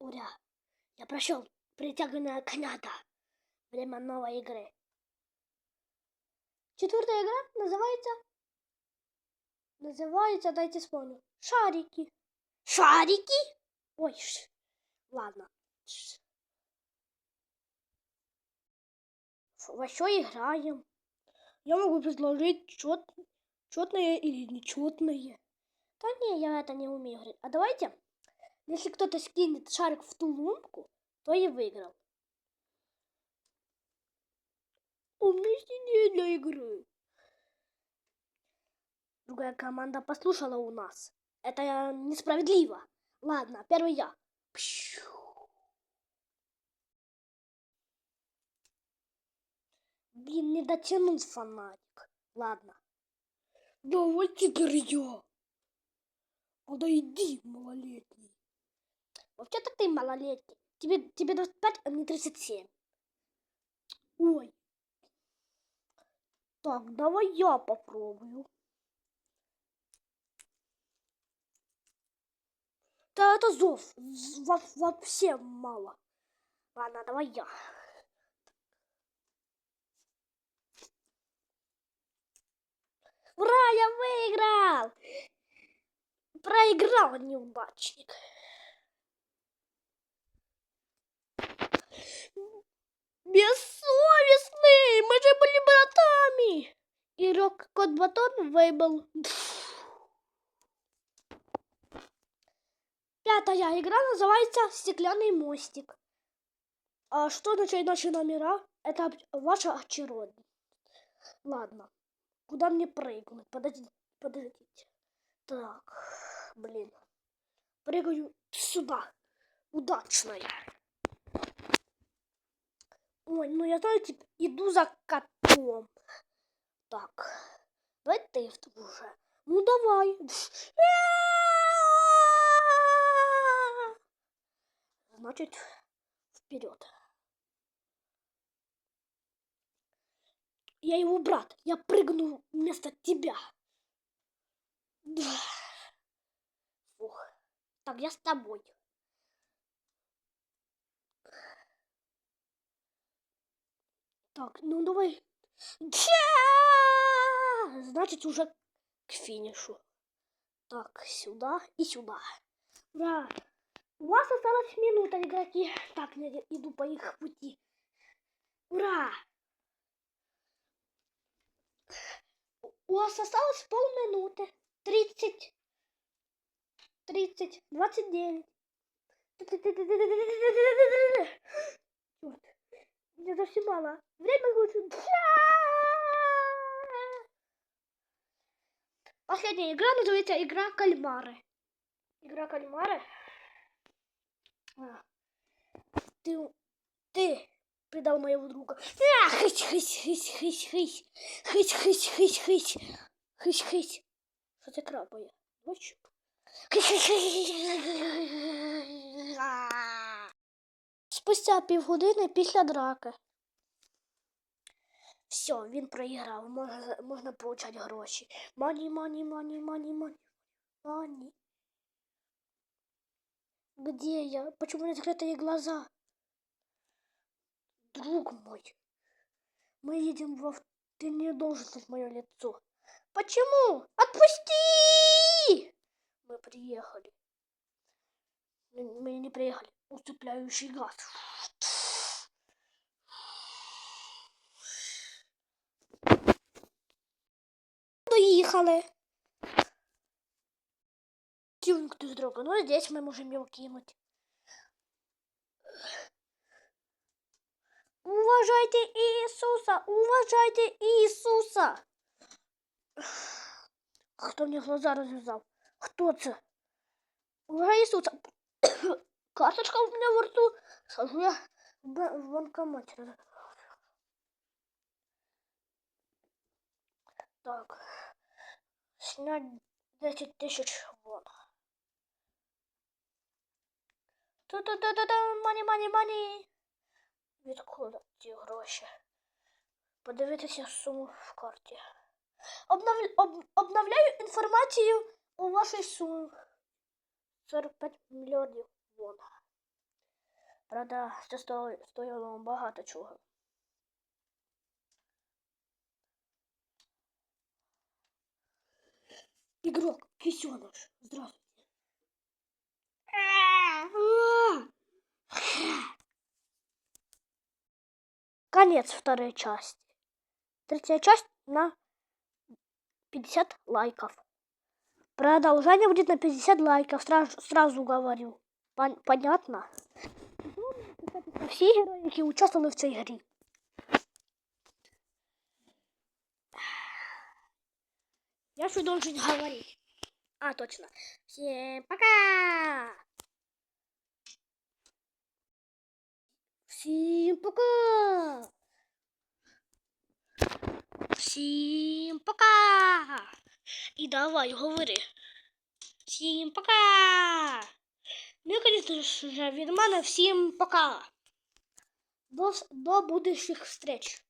Ура! Я прошел притягивание каната. Время новой игры. Четвертая игра называется... Называется, дайте вспомню. Шарики. Шарики? Ой, ш... ладно. Ш- Во что играем? Я могу предложить чет... четное или нечетное. Да не, я это не умею играть. А давайте, если кто-то скинет шарик в ту лунку, то и выиграл. У меня сидеть для игры. Другая команда послушала у нас. Это несправедливо. Ладно, первый я. Пщу. Блин, не дотянул фонарик. Ладно. Давай теперь я. Подойди, малолетний. Вообще-то ты малолетний. Тебе, тебе 25, а мне 37. Ой. Так, давай я попробую. Да это зов. Во- вообще мало. Ладно, давай я. Ура, я выиграл! Проиграл неудачник. Кот Батон выбыл. Пятая игра называется «Стеклянный мостик». А что означают наши номера? Это ваша очередность. Ладно. Куда мне прыгнуть? Подождите. Подождите. Так, блин. Прыгаю сюда. Удачная. Ой, ну я, знаете, иду за котом. Так, давай ты уже. Ну давай. Значит, вперед. Я его брат. Я прыгну вместо тебя. Фух. Так, я с тобой. Так, ну давай. Тя! Значит, уже к финишу. Так, сюда и сюда. Ура! У вас осталась минута, игроки. Так, я иду по их пути. Ура! У вас осталось полминуты. Тридцать. Тридцать. Двадцать девять. Вот. Мне совсем мало. Время лучше. Последняя игра называется игра кальмары. Игра кальмары. А. Ты, ты предал моего друга. А, хысь, хысь, хысь, хысь, хысь. Хысь, хысь, хысь, хысь. Хысь, хысь. Що це крапає? Ночі Спустя півгодини після драки. Все, він проіграв. Можна, можна получати гроші. Мані, мані, мані, мані, мані. Мані. Где я? Почему не закрытые глаза? Друг мой, мы едем во... в- Ты не должен знать мое лицо. Почему? Отпусти! Мы приехали. М- Мы не приехали. Усыпляющий газ. Доехали. Тюнг друг друга. Ну, здесь мы можем его кинуть. Уважайте Иисуса! Уважайте Иисуса! Хто мені глаза розв'язав? Хто це? Уважай Ісуса! Карточка у мене в рту. Схожу я в ба- в банкоматі. Так. Снять 10 тисяч вон. Ту-ту-ту-ту-ту, мані, мані, мані. Відкуда ті гроші? Подивитися суму в карті. Обнов... Об... Обновляю інформацію у вашій сумі. 45 мільйонів вон. Правда, це сто- стоїло багато чого. Игрок, кисеныш, здравствуйте. Конец второй части. Третья часть на 50 лайков. Продолжение будет на 50 лайков, сразу, сразу говорю. Пон- понятно? Всі герої, які участвовали в цій грі. Я что должен говорить? А, точно. Всем пока! Всем пока! Всем пока! И давай, говори. Всем пока! Ну і, конечно ж, від мене всім пока! До, с- до будущих встреч!